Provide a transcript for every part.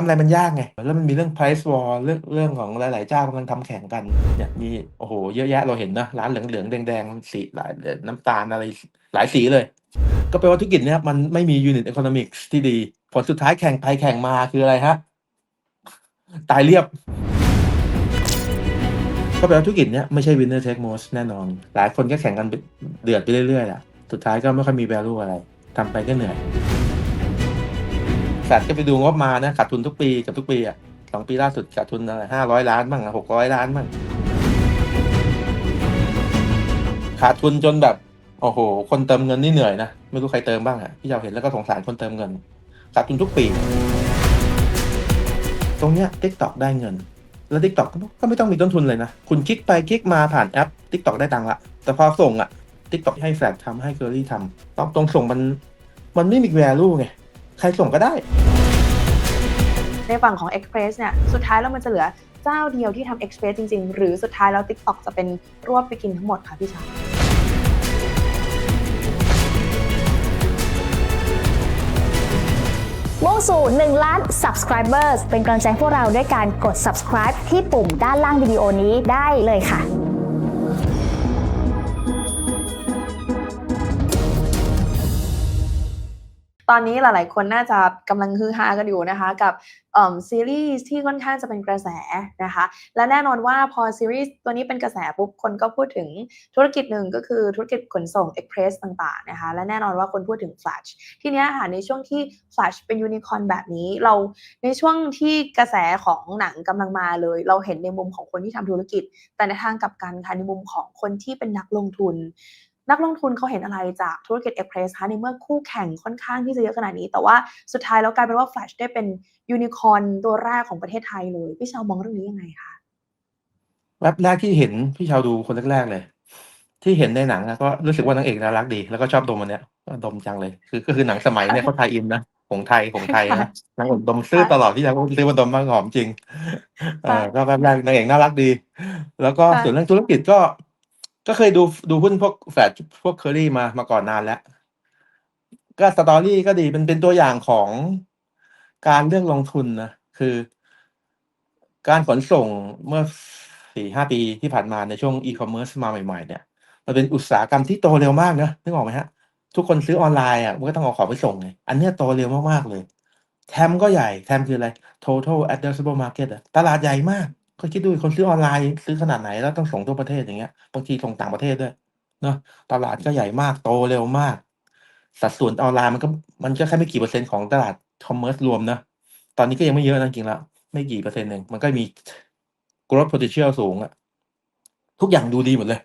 ำไรมันยากไง แล้วมันมีเรื่อง price war เรื่องเรื่องของหลาย ๆ เจ้ากำลังทำแข่งกันเนี่ยมีโอ้โฮเยอะแยะเราเห็นนะร้านเหลือง ๆ แดง ๆ สีหลายเอ่อน้ำตาลอะไรหลายสีเลย ก็แปลว่าธุรกิจเนี้ยมันไม่มี unit economics ที่ดี ผลสุดท้ายแข่งไปแข่งมาคืออะไรครับตายเรียบ ก็แปลว่าธุรกิจเนี้ยไม่ใช่ winner take most แน่นอน หลายคนก็แข่งกันเดือดไปเรื่อยๆอะสุดท้ายก็ไม่ค่อยมี value อะไรทำไปก็เหนื่อย แฟลตก็ไปดูงบมานะขาดทุนทุกปีกือบทุกปีอะ2ปีล่าสุดขาดทุนอะไร500ล้านบ้างอะ600ล้านบ้างขาดทุนจนแบบโอ้โฮคนเติมเงินนี่เหนื่อยนะไม่รู้ใครเติมบ้างอะพี่เชาเห็นแล้วก็สงสารคนเติมเงินขาดทุนทุกปี ตรงเนี้ย TikTok ได้เงิน แล้ว TikTok ก็ก็ไม่ต้องมีต้นทุนเลยนะ คุณคลิกไปคลิกมาผ่านแอป TikTok ได้ตังค์ล้วแต่พอส่งอะ TikTok ให้แฟลตทำให้ Curly ทำตอนตรงส่งมันมันไม่มี value ไง ใครส่งก็ได้ ในฝั่งของ Express เนี่ยสุดท้ายแล้วมันจะเหลือเจ้าเดียวที่ทำ Express จริง ๆ หรือสุดท้ายแล้ว TikTok จะเป็นรวบไปกินทั้งหมดคะพี่ชายมุ่งสู่ 1 ล้าน subscribers เป็นกำลังใจให้พวกเราด้วยการกด subscribe ที่ปุ่มด้านล่างวิดีโอนี้ได้เลยค่ะ ตอนนี้หลาย ๆ คนน่าจะกำลังฮือฮากันอยู่นะคะ กับซีรีส์ที่ค่อนข้างจะเป็นกระแสนะคะ และแน่นอนว่าพอซีรีส์ตัวนี้เป็นกระแสปุ๊บคนก็พูดถึงธุรกิจหนึ่งก็คือธุรกิจขนส่ง Express ต่าง ๆ นะคะ และแน่นอนว่าคนพูดถึง Flash ทีเนี้ยค่ะในช่วงที่ Flash เป็นยูนิคอร์นแบบนี้ เราในช่วงที่กระแสของหนังกำลังมาเลย เราเห็นในมุมของคนที่ทำธุรกิจ แต่ในทางกลับกันค่ะในมุมของคนที่เป็นนักลงทุน นักลงทุนเขาเห็นอะไรจากธุรกิจ Express คะในเมื่อคู่แข่งค่อนข้างที่จะเยอะขนาดนี้ แต่ว่าสุดท้ายแล้วกลายเป็นว่า Flash ได้เป็นยูนิคอร์นตัวแรกของประเทศไทยเลยพี่เชามองเรื่องนี้ยังไงคะ?แว็บแรกที่เห็นพี่เชาดูคนแรกๆเลย ที่เห็นในหนังอะก็รู้สึกว่านางเอกน่ารักดี แล้วก็ชอบดมอันเนี้ยก็ดมจังเลยคือก็คือหนังสมัยเนี่ยเขา tie in นะหงส์ไทยหงส์ไทยค่ะนะนางเอกดมซื้อค่ะตลอดพี่เชาก็ซื้อมาดมบ้างหอมจริงเอค่ะอก็แว็บแรกนางเอกน่ารักดี แล้วก็ค่ส่วะนเรื่องธุรกิจก็ ก็เคยดูดูหุ้นพวก Flash พวก Curly มามาก่อนนานแล้ว ก็ story ก็ดีเป็นเป็นตัวอย่างของการเลือกลงทุนนะคือการขนส่งเมื่อ4-5ปีที่ผ่านมาในช่วง e-commerce มาใหม่ ๆ เนี่ยมันเป็นอุตสาหกรรมที่โตเร็วมากนะนึกออกไหมครับ?ทุกคนซื้อออนไลน์อะมันก็ต้องเอาของไปส่งไงอันเนี้ยโตเร็วมาก ๆ เลย TAM ก็ใหญ่ TAM คืออะไร Total Addressable Market อะตลาดใหญ่มาก ก็คิดดูคนซื้อออนไลน์ซื้อขนาดไหนแล้วต้องส่งทั่วประเทศอย่างเงี้ยบางทีส่งต่างประเทศด้วยเนาะตลาดก็ใหญ่มากโตเร็วมาก สัดส่วนออนไลน์มันก็มันก็แค่ไม่กี่เปอร์เซ็นต์ของตลาดคอมเมิร์ซรวมนะตอนนี้ก็ยังไม่เยอะนะจริงๆแล้วไม่กี่เปอร์เซ็นต์เองมันก็มี growth potential สูงอะทุกอย่างดูดีหมดเลย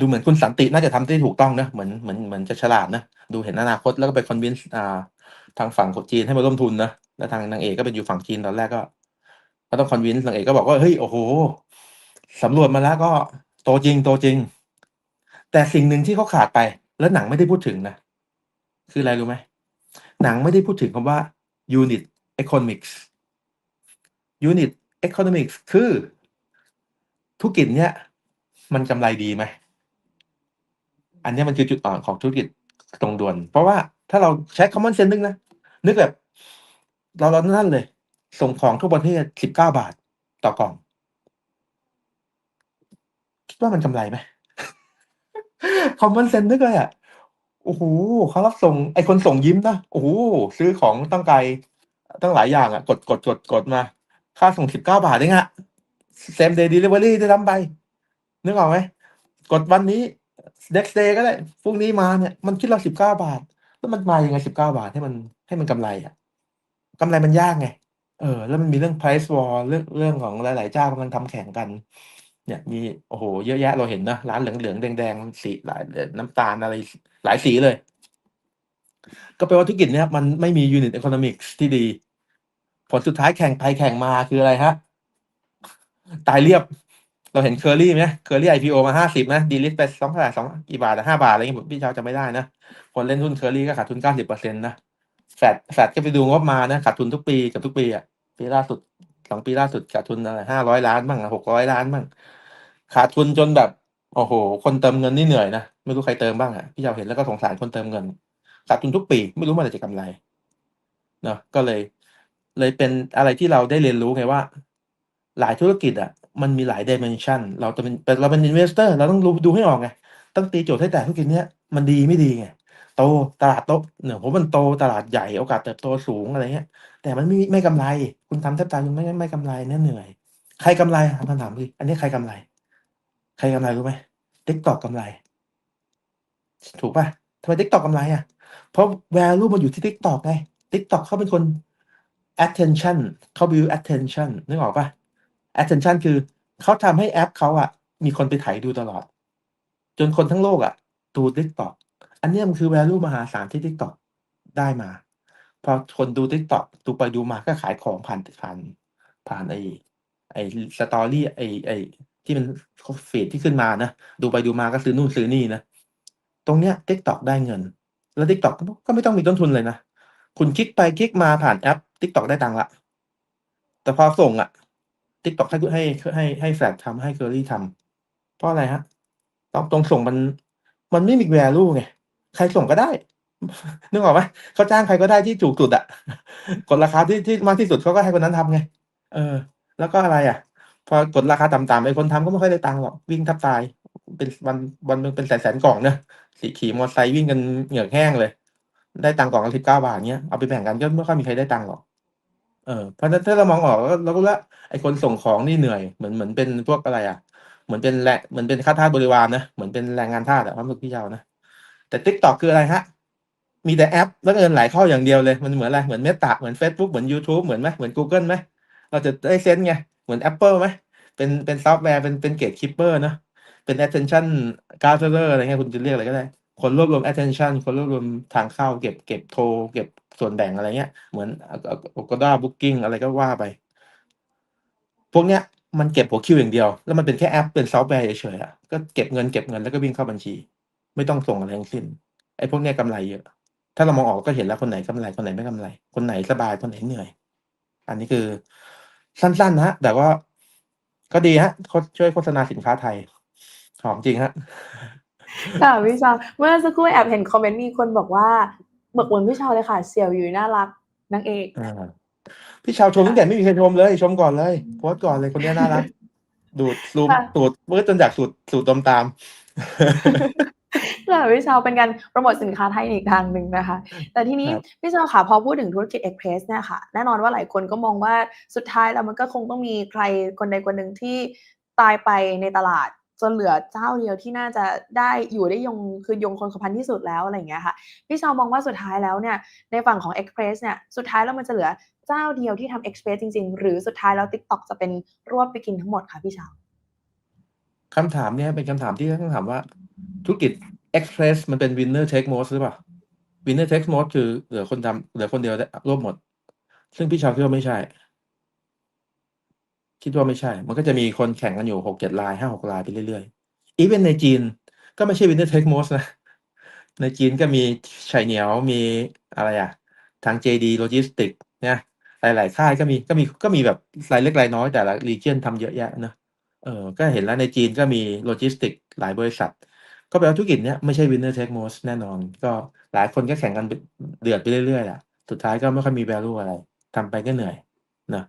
ดูเหมือนคุณสันติน่าจะทำได้ถูกต้องนะเหมือนเหมือนเหมือนจะฉลาดนะดูเห็นอนาคตแล้วก็ไป convince อ่าทางฝั่งของจีนให้มาร่วมทุนนะแล้วทางนางเอกก็เป็นอยู่ฝั่งจีนตอนแรกก็ ก็ต้อง convince นางเอกก็บอกว่าเฮ้ยโอ้โฮสำรวจมาแล้วก็โตจริง โตจริง แต่สิ่งหนึ่งที่เขาขาดไป แล้วหนังไม่ได้พูดถึงนะ คืออะไรรู้ไหม?หนังไม่ได้พูดถึงคำว่า unit economics unit economics คือธุรกิจเนี้ยมันกำไรดีไหม?อันนี้มันคือจุดอ่อนของธุรกิจตรงด่วน เพราะว่าถ้าเราใช้ common sense นึกนะ นึกแบบ เราเรานั่นเลย ส่งของทั่วประเทศ19บาทต่อกล่อง คิดว่ามันกำไรไหม? common sense นึกเลยอะ โอ้โฮเขารับส่ง ไอ้คนส่งยิ้มนะ โอ้โฮซื้อของตั้งไกล ตั้งหลายอย่างอะ กดกดกดกดมา ค่าส่ง19บาทเองอะ same day delivery ด้วยซ้ำไป นึกออกไหม?กดวันนี้ next day ก็ได้พรุ่งนี้มาเนี่ย มันคิดเรา19บาท แล้วมันมายังไง19บาทให้มันให้มันกำไรอะกำไรมันยากไง เออ แล้วมันมีเรื่อง price war เรื่องเรื่องของหลาย ๆ เจ้ากำลังทำแข่งกัน เนี่ย มีโอ้โฮเยอะแยะเราเห็นนะร้านเหลือง ๆ แดง ๆ สีหลายน้ำตาลอะไรหลายสีเลย ก็แปลว่าธุรกิจเนี้ยมันไม่มี unit economics ที่ดี ผลสุดท้ายแข่งไปแข่งมาคืออะไรครับ?ตายเรียบ เราเห็น Curly ไหม? Curly IPO มา50นะ delist ไป2เท่าไร2กี่บาทอะ5บาทอะไรเงี้ผมพี่เชาจำไม่ได้นะคนเล่นหุ้น Curly ก็ขาดทุน90%นต์นะแฟลตแฟลตก็ไปดูงบมานะขาดทุนทุกปีกือบทุกปีอะ ปีล่าสุด2ปีล่าสุดขาดทุนอะไร500ล้านบ้างอะ600ล้านบ้างขาดทุนจนแบบ โอ้โฮคนเติมเงินนี่เหนื่อยนะไม่รู้ใครเติมบ้างอะพี่เชาเห็นแล้วก็สงสารคนเติมเงินขาดทุนทุกปีไม่รู้เมื่อไหร่จะกำไรเนาะก็เลย เลยเป็นอะไรที่เราได้เรียนรู้ไงว่า หลายธุรกิจอะมันมีหลายดิเมนชันเราจะเป็นเป็นเราเป็นอินเวสเตอร์เราต้องรู้ดูให้ออกไงต้องตีโจทย์ให้แต่ธุรกิจเนี้ยมันดีไม่ดีไง โตตลาดโตเนี่ยผมมันโตตลาดใหญ่โอกาสเติบโตสูงอะไรเงี้ย แต่มันไม่ไม่กำไร คุณทำแทบตายคุณไม่ไม่กำไรเนี่ยเหนื่อย ใครกำไรคำถามคืออันนี้ใครกำไร ใครกำไรรู้ไหมติ๊กตอกกำไร ถูกป่ะทำไมติ๊กตอกกำไรอะ เพราะ value มันอยู่ที่ TikTok ไง TikTok เขาเป็นคน attention เขา build attention นึกออกป่ะ attention คือเขาทำให้แอปเขาอะ มีคนไปไถดูตลอด จนคนทั้งโลกอะ ดู TikTok อัน เนี้ยมันคือ value มหาศาลที่ TikTok ได้มา พอคนดู TikTok ดูไปดูมาก็ขายของผ่านผ่านผ่านไอ้ไอ้สตอรี่ไอ้ไอ้ที่มันฟีดที่ขึ้นมานะ ดูไปดูมาก็ซื้อนู่นซื้อนี่นะ ตรงเนี้ย TikTok ได้เงิน แล้ว TikTok ก็ก็ไม่ต้องมีต้นทุนเลยนะ คุณคลิกไปคลิกมาผ่านแอป TikTok ได้ตังค์ละ แต่พอส่งอะ TikTok ให้ให้ให้ให้แฟลตทำให้เคอรี่ทำเพราะอะไรฮะตรงตรงส่งมันมันไม่มี value ไง ใครส่งก็ได้นึกออกไหมเขาจ้างใครก็ได้ที่ถูกสุดอะกดราคาที่ที่มากที่สุดเขาก็ให้คนนั้นทำไง เออ แล้วก็อะไรอะ พอกดราคาต่ำๆไอ้คนทำก็ไม่ค่อยได้ตังค์หรอกวิ่งทับตาย เป็นวันวันนึงเป็นแสนๆกล่องเนอะขี่ขี่มอเตอร์ไซค์วิ่งกันเหงื่อแห้งเลย ได้ตังค์กล่องละสิบเก้าบาทเงี้ยเอาไปแบ่งกันก็ไม่ค่อยมีใครได้ตังค์หรอกเออเพราะนั้นถ้าเรามองออกแล้วเราก็ละไอ้คนส่งของนี่เหนื่อยเหมือนเหมือนเป็นพวกอะไรอะ เหมือนเป็นแรงเหมือนเป็นค่าทาสบริวารนะเหมือนเป็นแรงงานทาสอะความรู้สึกพี่เจ้านะ แต่ t ิ k t o k คืออะไรฮะ มีแต่แอปแล้วเงินไหลเข้าอย่างเดียวเลย มันเหมือนอะไร เหมือนเมตาเหมือน Facebook เหมือน YouTube เหมือนไหมเหมือน Google ไหมเราจะได้เซนส์ไง เหมือน Apple ไหมเป็นเป็นซอฟต์แวร์เป็นเป็นเกตคิปเปอร์นะเป็น attention gatherer อะไรเงี้ยคุณจะเรียกอะไรก็ได้ คนรวบรวม attention คนรวบรวมทางเข้า เก็บเก็บโทร เก็บส่วนแบ่งอะไรเงี้ย เหมือน Agoda Booking อะไรก็ว่าไป พวกเนี้ยมันเก็บหัวคิวอย่างเดียว แล้วมันเป็นแค่แอปเป็นซอฟต์แวร์เฉยๆอะก็เก็บเงินเก็บเงินแล้วก็วิ่งเข้าบัญชี ไม่ต้องส่งอะไรทั้งสิ้นไอ้พวกเนี้ยกำไรเยอะ ถ้าเรามองออกก็เห็นแล้วคนไหนกำไรคนไหนไม่กำไร คนไหนสบายคนไหนเหนื่อย อันนี้คือสั้นๆนะฮะแต่ว่าก็ดีฮะโฆษช่วยโฆษณาสินค้าไทย หอมจริงฮะค่ะพี่ชาวเมื่อสักครู่แอบเห็นคอมเมนต์มีคนบอกว่าเบิกเหมือนพี่ชาวเลยค่ะเสี่ยวอยู่น่ารักนางเอกอ่าพี่ชาวชมตั้งแต่ไม่มีใครชมเลย ชมก่อนเลยโพสต์ก่อนเลยคนเนี้ยน่ารักดูดซูมค่ะสูดเมื่อจนอยากสูดสูดดมตาม ค่ะพี่ชาวเป็นการโปรโมทสินค้าไทยอีกทางหนึ่งนะคะ แต่ทีนี้ครับพี่ชาวค่ะพอพูดถึงธุรกิจเอ็กเพรสเนี่ยค่ะ แน่นอนว่าหลายคนก็มองว่าสุดท้ายแล้วมันก็คงต้องมีใครคนใดคนหนึ่งที่ตายไปในตลาดจนเหลือเจ้าเดียวที่น่าจะได้อยู่ได้ยงคือยงคนขพันที่สุดแล้วอะไรอย่างเงี้ยค่ะพี่ชาวมองว่าสุดท้ายแล้วเนี่ยในฝั่งของ Express เนี่ยสุดท้ายแล้วมันจะเหลือเจ้าเดียวที่ทำ Express จริง ๆ หรือสุดท้ายแล้ว TikTok จะเป็นรวบไปกินทั้งหมดคะพี่ชาว คำถามเนี้ยเป็นคำถามที่ต้องถามว่า ธุรกิจ Express มันเป็น winner take most หรือเปล่า winner take most คือเหลือคนทำเหลือคนเดียวได้รวบหมด ซึ่งพี่ชาวคิดว่าไม่ใช่ คิดว่าไม่ใช่ มันก็จะมีคนแข่งกันอยู่หกเจ็ดลายห้าหกลายไปเรื่อยๆอีเวนในจีนก็ไม่ใช่ winner take most นะ ในจีนก็มีไฉเหนียวมีอะไรอะทาง JD Logistics เนี่ยหลายๆค่ายก็มีก็มีก็มีแบบรายเล็กรายน้อยแต่ละ region ทำเยอะแยะนะ เออก็เห็นแล้วในจีนก็มีโลจิสติกหลายบริษัท ก็แปลว่าธุรกิจเนี้ยไม่ใช่ winner take most แน่นอน ก็หลายคนก็แข่งกันเดือดไปเรื่อยๆแหละสุดท้ายก็ไม่ค่อยมี value อะไรทำไปก็เหนื่อยนะ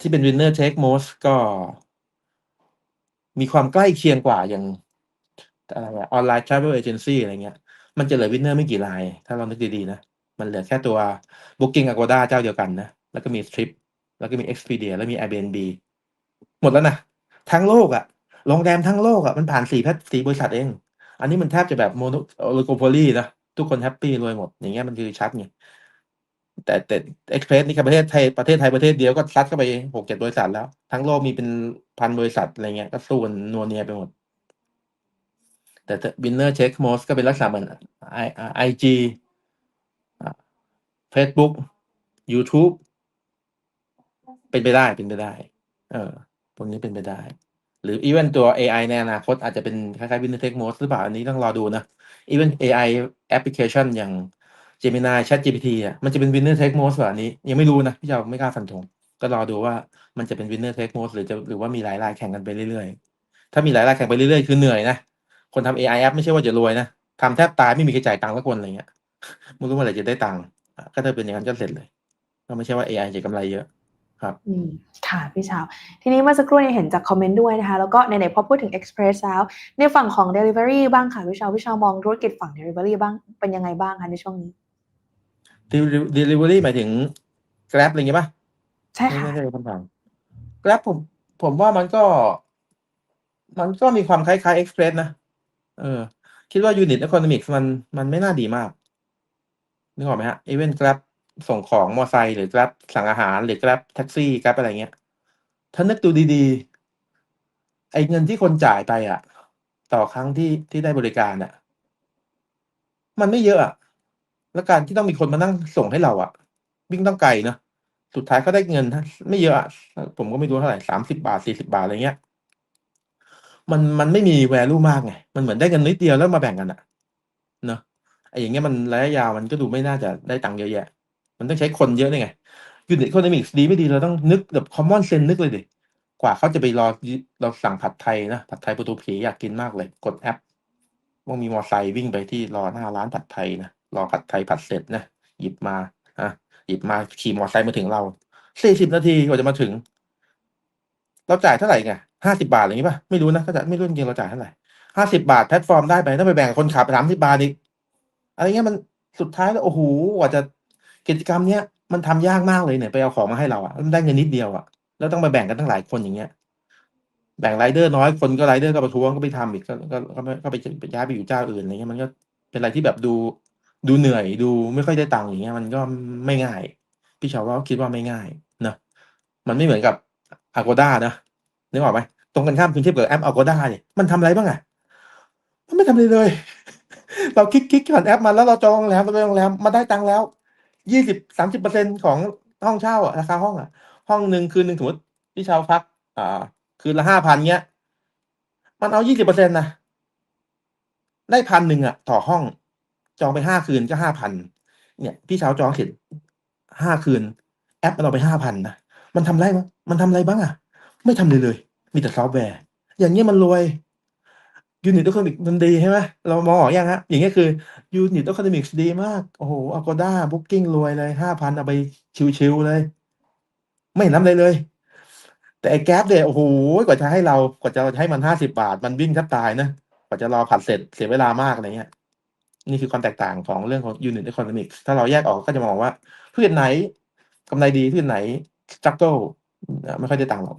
ที่เป็น winner take most ก็ มีความใกล้เคียงกว่าอย่างอะไรออนไลน์ travel agency อะไรเงี้ย มันจะเหลือ winner ไม่กี่ราย ถ้าเรานึกดีๆนะ มันเหลือแค่ตัว Booking Agoda เจ้าเดียวกันนะ แล้วก็มี Trip แล้วก็มี Expedia แล้วมี Airbnb หมดแล้วนะ ทั้งโลกอะโรงแรมทั้งโลกอะมันผ่านสี่แพทสี่บริษัทเอง อันนี้มันแทบจะแบบโมโนโอลิโกโพลีนะทุกคนแฮปปี้รวยหมด อย่างเงี้ยมันคือชัดไงแต่แต่เอ็กเพรสนี่กับประเทศไทยประเทศไทยประเทศเดียวก็ซัดเข้าไปหกเจ็ดบริษัทแล้ว ทั้งโลกมีเป็นพันบริษัทอะไรเงี้ยก็สูนนัวเนียไปหมด แต่บินเนอร์เช็คมอสก็เป็นลักษณะเหมือนไอไอจีเฟซบุ๊กยูทูบเป็นไปได้เป็นไปได้ เออ พวกนี้เป็นไปได้ หรืออีเวนตัว AI ในอนาคตอาจจะเป็นคล้ายๆ Winner Take Most หรือเปล่า อันนี้ต้องรอดูนะอีเวน AI application อย่าง Gemini ChatGPT อะมันจะเป็น Winner Take Most แบบนี้ ยังไม่รู้นะพี่เจ้าไม่กล้าฟันธงก็รอดูว่ามันจะเป็น Winner Take Most หรือจะหรือว่ามีหลายรายแข่งกันไปเรื่อยๆ ถ้ามีหลายรายแข่งไปเรื่อยๆ คือเหนื่อยนะ คนทำ AI app ไม่ใช่ว่าจะรวยนะทำแทบตายไม่มีใครจ่ายตังค์สักคนอะไรเงี้ยไม่รู้เมื่อไรจะได้ตังค์ก็ถ้าเป็นอย่างนั้นก็เสร็จเลย ก็ไม่ใช่ว่า AI จะกำไรเยอะ ครับอืมค่ะพี่เชาวทีนี้เมื่อสักครู่เนี่ยเห็นจากคอมเมนต์ด้วยนะคะ แล้วก็ไหนๆพอพูดถึง Express แล้วในฝั่งของ Delivery บ้างค่ะพี่เชาวพี่เชาวมองธุรกิจฝั่ง Delivery บ้างเป็นยังไงบ้างคะในช่วงนี้ Deli- delivery หมายถึง Grab อะไรอย่างเงี้ยป่ะใช่ไม่ค่ะไม่ใช่คำถาม Grab ผมผมว่ามันก็ มันก็มีความคล้ายๆ Express นะเออ คิดว่า Unit Economics มันมันไม่น่าดีมากนึกออกไหมฮะ Even Grab ส่งของมอไซค์หรือ Grab สั่งอาหารหรือ Grab แท็กซี่ Grab อะไรเงี้ย ถ้านึกดูดีๆ ไอ้เงินที่คนจ่ายไปอะ ต่อครั้งที่ที่ได้บริการอะ มันไม่เยอะอะ แล้วการที่ต้องมีคนมานั่งส่งให้เราอะ วิ่งต้องไกลเนอะสุดท้ายก็ได้เงินไม่เยอะอะผมก็ไม่รู้เท่าไหร่สามสิบาทสี่สิบาทอะไรเงี้ย มันมันไม่มี value มากไง มันเหมือนได้เงินนิดเดียวแล้วมาแบ่งกันอะเนอะไอ้อย่างเงี้ยมันระยะยาวมันก็ดูไม่น่าจะได้ตังค์เยอะแยะ มันต้องใช้คนเยอะนี่ไงยูนิต e ค o น o มิกดีไม่ดีเราต้องนึกแบบ common sense นึกเลยดิกว่าเขาจะไปรอเราสั่งผัดไทยนะผัดไทยปูตูผีอยากกินมากเลย กดแอปว่ามีมอไซค์วิ่งไปที่รอหน้าร้านผัดไทยนะรอผัดไทยผัดเสร็จนะหยิบมาอะหยิบมาขี่มอไซค์มาถึงเราสี่สิบนาทีกว่าจะมาถึง เราจ่ายเท่าไหร่ไงห้าสิบาทอะไรอย่างงี้ป่ะไม่รู้นะก็จะไม่รู้จริงเราจ่ายเท่าไหร่ห้าสิบาทแพลตฟอร์มได้ไปต้องไปแบ่งคนขับสามสิบาทอีกอะไรเงี้ยมันสุดท้ายแล้วโอ้โหกว่าจะ กิจกรรมเนี้ยมันทำยากมากเลยเนี่ยไปเอาของมาให้เราอะมันได้เงินนิดเดียวอะแล้วต้องไปแบ่งกันตั้งหลายคนอย่างเงี้ย แบ่งไรเดอร์น้อยคนก็ไรเดอร์ก็ประท้วงก็ไปทำอีกก็ก็ก็ไปไปย้ายไปอยู่เจ้าอื่นอะไรเงี้ยมันก็เป็นอะไรที่แบบดูดูเหนื่อยดูไม่ค่อยได้ตังค์อย่างเงี้ยมันก็ไม่ง่าย พี่ชาวว่าคิดว่าไม่ง่ายนะมันไม่เหมือนกับ Agoda นะนึกออกไหมตรงกันข้ามคุณเทียบกับแอป Agoda เนี่ยมันทำอะไรบ้างอะมันไม่ทำอะไรเลย เราคลิกคลิกผ่านแอปมาแล้วเราจองโรงแรมเราจองโรงแรมมาได้ตังค์แล้ว ยี่สิบสามสิบเปอร์เซ็นของห้องเช่าอะราคาห้องอะห้องหนึ่งคืนหนึ่งสมมติพี่เช่าพัก อ่า คืนละห้าพันเงี้ย มันเอายี่สิบเปอร์เซ็นต์นะได้พันหนึ่งอะต่อห้อง จองไปห้าคืนก็ห้าพันเนี่ย พี่เช้าจองเสร็จห้าคืน แอปมันเอาไปห้าพันนะมันทำไรมั้งมันทำอะไรบ้างอะไม่ทำเลยเลย มีแต่ซอฟต์แวร์ อย่างเงี้ยมันรวย ยูนิต e ค o น o มิกมันดีใช่ไหมเรามองออกยังฮะอย่างเงี้ยคือยูนิต e ค o น o มิกดีมาก โอ้โหอ g o ด้าบุ๊กิ้งรวยเลยห้าพันเอาไปชิวๆเลย ไม่เห็นน้ำเลยเลย แต่ไอ้แก๊ปเนี่ยโอ้โหกว่าจะให้เรากว่าจะให้มันห้าสิบาท มันวิ่งแทบตายนะกว่าจะรอผัดเสร็จเสียเวลามากอะไรเงี้ยนี่คือความแตกต่างของเรื่องของ unit economics ถ้าเราแยกออกก็จะมองว่าพืชไหนกำไรดีพืชไหน struggle ไม่ค่อยได้ตังค์หรอก